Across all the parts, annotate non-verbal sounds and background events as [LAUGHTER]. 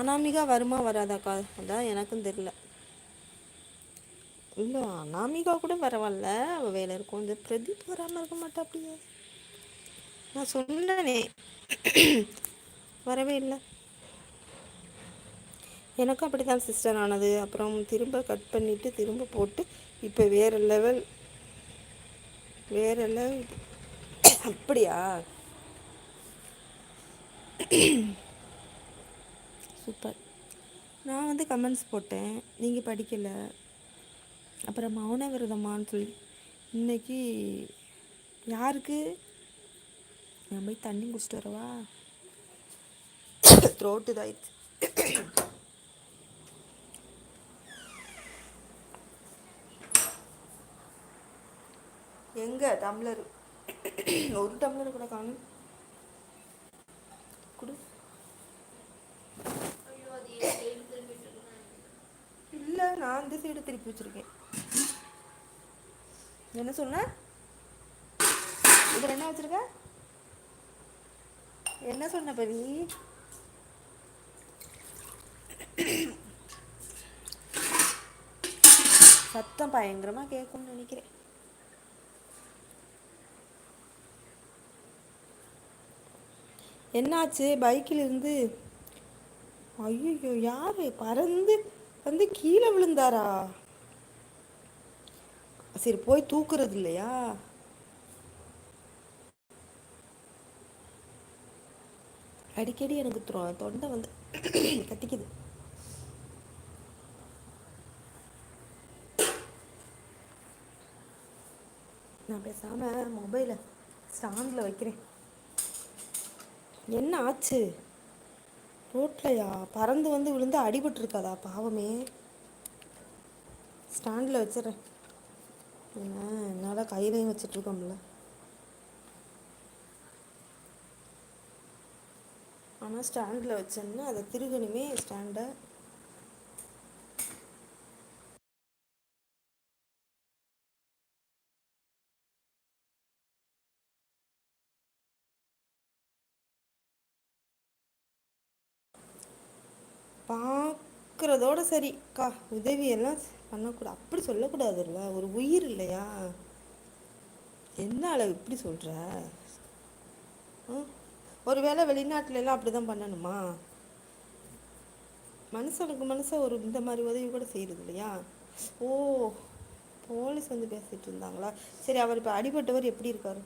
அனாமிகா வருமா வராதாக்கா? அதான் எனக்கும் தெரில இல்லை அனாமிகா கூட பரவாயில்ல. அவள் வேலை இருக்கும். இந்த பிரதீப் வராமல் இருக்க மாட்டாப்படியே நான் சொன்னேனே. வரவே இல்லை. எனக்கும் அப்படித்தான் சிஸ்டர் ஆனது. அப்புறம் திரும்ப கட் பண்ணிட்டு திரும்ப போட்டு இப்போ வேற லெவல் வேற லெவல் அப்படியா? சூப்பர். நான் வந்து கமெண்ட்ஸ் போட்டேன். நீங்கள் படிக்கலை. அப்புறம் மௌன விரதமான்னு சொல்லி. இன்னைக்கு யாருக்கு? நான் போய் தண்ணி குடிச்சிட்டு வரவா? த்ரோட்டு தாயிடுச்சு எங்க? டம்ளர் ஒரு டம்ளர் கூட காணும். குடு இல்லை நான் அந்த சைடு திருப்பி வச்சிருக்கேன். என்ன சொன்ன? இதில் என்ன வச்சிருக்க? என்ன சொன்ன பவி? சத்தம் பயங்கரமாக கேட்கும்னு நினைக்கிறேன். என்னாச்சு? பைக்கில் இருந்து ஐயோ யாரு? பறந்து வந்து கீழே விழுந்தாரா? சரி போய் தூக்குறது இல்லையா? அடிக்கடி எனக்கு தொண்டை வந்து [CLEARS THROAT] கத்திக்குது. நான் பேசாம மொபைலை ஸ்டாண்டில் வைக்கிறேன். என்ன ஆச்சு? ரோட்லையா? பறந்து வந்து விழுந்து அடிபட்டுருக்காதா? பாவமே. ஸ்டாண்டில் வச்சிடுறேன். என்ன என்னால் கையிலையும் வச்சிட்ருக்கோம்ல. ஆனால் ஸ்டாண்டில் வச்சேன்னா அதை திருகணுமே ஸ்டாண்டை பார்க்குறதோட சரிக்கா உதவியெல்லாம் பண்ணக்கூடாது அப்படி சொல்லக்கூடாதுல்ல. ஒரு உயிர் இல்லையா? என்ன அளவு இப்படி சொல்கிற ஒருவேளை வெளிநாட்டுல எல்லாம் அப்படி தான் பண்ணணுமா? மனுஷனுக்கு மனுஷன் ஒரு இந்த மாதிரி உதவி கூட செய்கிறது இல்லையா? ஓ போலீஸ் வந்து பேசிகிட்டு இருந்தாங்களா? சரி அவர் இப்போ அடிபட்டவர் எப்படி இருக்கார்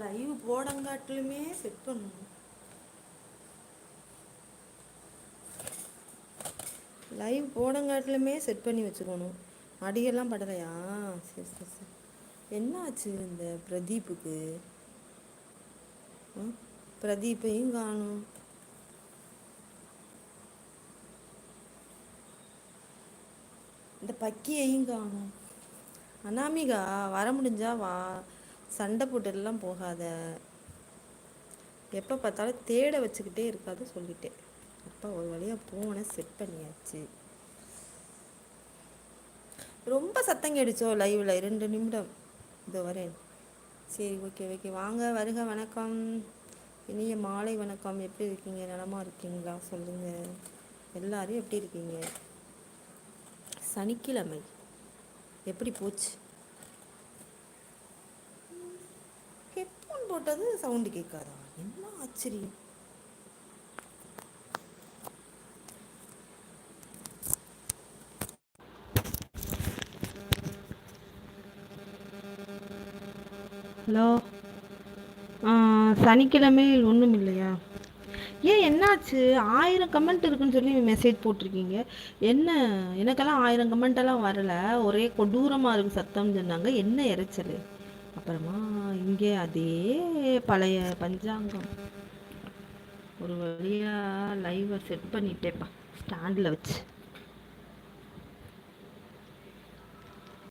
லைவ் போடங்காட்டிலுமே செட் பண்ணணும் லைவ் போடங்காட்டிலுமே செட் பண்ணி வச்சுக்கணும். அடியெல்லாம் படலையா? சரி சரி சரி. என்னாச்சு இந்த பிரதீப்புக்கு? பிரதீப்பையும் காணும். இந்த பக்கியையும் காணும். அனாமிகா வர முடிஞ்சா வா. சண்டை போட்டுலாம் போகாத. எப்போ பார்த்தாலும் தேட வச்சுக்கிட்டே இருக்காது சொல்லிட்டேன். அப்போ ஒரு வழியாக போனை செட் பண்ணியாச்சு. ரொம்ப சத்தம் கேடுச்சோ லைவில் ரெண்டு நிமிடம். இதோ வரேன். சரி ஓகே ஓகே வாங்க வருக வணக்கம். இனிய மாலை வணக்கம். எப்படி இருக்கீங்க? நலமா இருக்கீங்களா? சொல்லுங்கள் எல்லாரும் எப்படி இருக்கீங்க? சனிக்கிழமை. எப்படி போச்சு? போட்டது சவுண்டு கேட்காதா? என்ன ஆச்சரியம். ஹலோ. சனிக்கிழமை ஒன்றும் இல்லையா? ஏன் என்னாச்சு? ஆயிரம் கமெண்ட் இருக்குன்னு சொல்லி மெசேஜ் போட்டிருக்கீங்க. என்ன? எனக்கெல்லாம் ஆயிரம் கமெண்ட் எல்லாம் வரல. ஒரே கொடூரமாக இருக்கும் சத்தம் சொன்னாங்க. என்ன இறைச்சல் அப்புறமா இங்கே அதே பழைய பஞ்சாங்கம். ஒரு வழியாக லைவை செட் பண்ணிட்டேப்பா ஸ்டாண்டில் வச்சு.